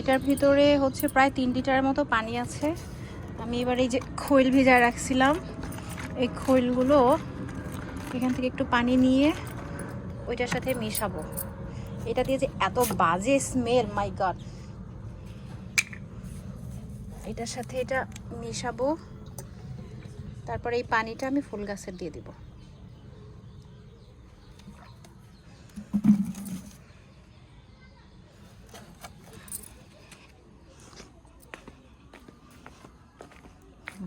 এটার ভিতরে হচ্ছে প্রায় তিন লিটারের মতো পানি আছে। আমি এবার এই যে খৈল ভেজায় রাখছিলাম। এই খৈলগুলো এখান থেকে একটু পানি নিয়ে ওইটার সাথে মেশাবো। এটা দিয়ে যে এত বাজে স্মেল মাই গড এটার সাথে এটা মেশাবো। তারপরে এই পানিটা আমি ফুল গাছের দিয়ে দিব।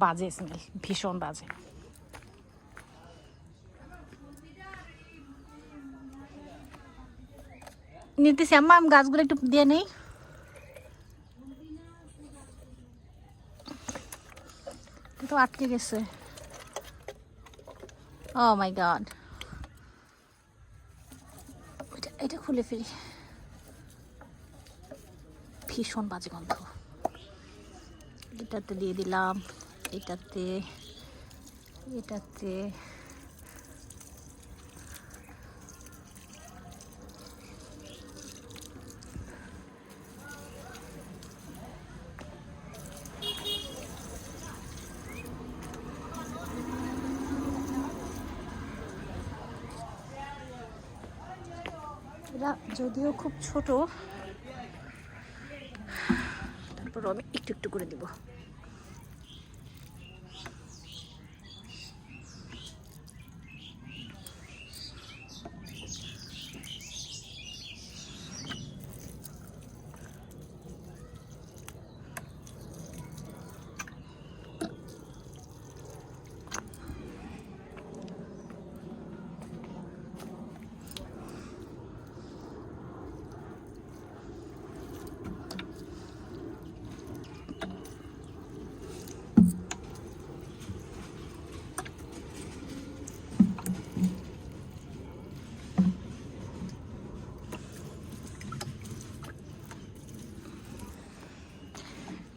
বাজে স্মেল ভীষণ বাজে। নিতেছি আম্মা, আমি গাছগুলো একটু দিয়ে নেই। তো আটকে গেছে। ও মাই গড এটা খুলে ফেলি। ভীষণ বাজে গন্ধ। এটাতে দিয়ে দিলাম। এটাতে এটাতে। এরা যদিও খুব ছোট তারপর আমি একটু একটু করে দিব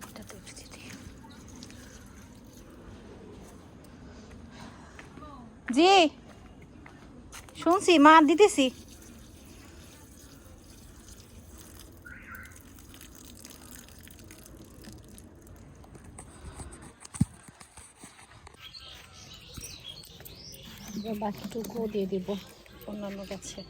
এটাতে একটু দিয়ে দিই। জি। শুনছি মা দিতেছি। বাকিটুকুও দিয়ে দিব অন্যান্য গাছে।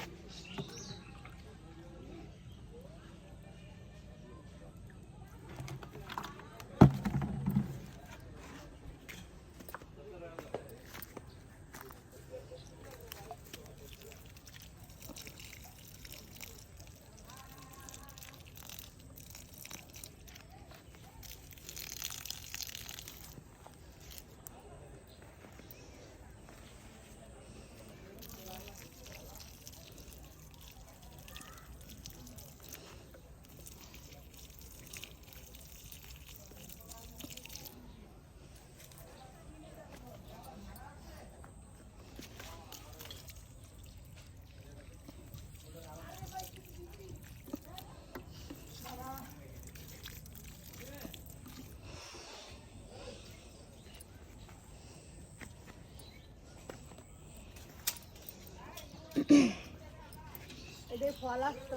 আসছে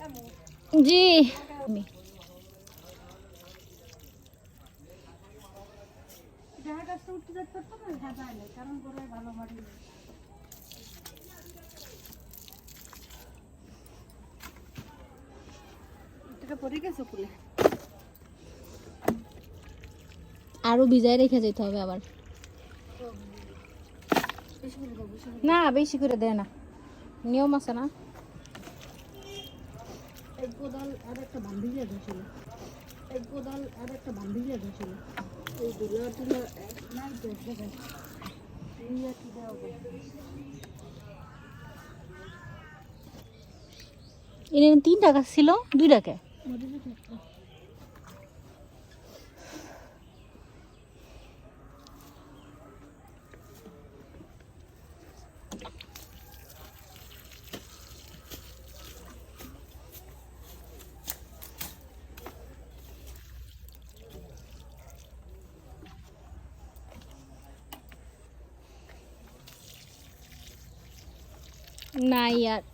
এমন। জি। আমি যার উঠতে হ্যাঁ কারণ গোড়ায় ভালো মাটি নেই। এটা পড়ে গেছে ফুলে আরও ভিজায় রেখে যেতে হবে আবার। না বেশি করে দেয় না। নিয়ম আছে না? এক কোদাল আর একটা বান্ধিলে ধরেছিল। এক কোদাল আর একটা বান্ধিলে ধরেছিল। এই দুলা টুলা নাই তো তিন টাকা ছিল দুই টাকা Not.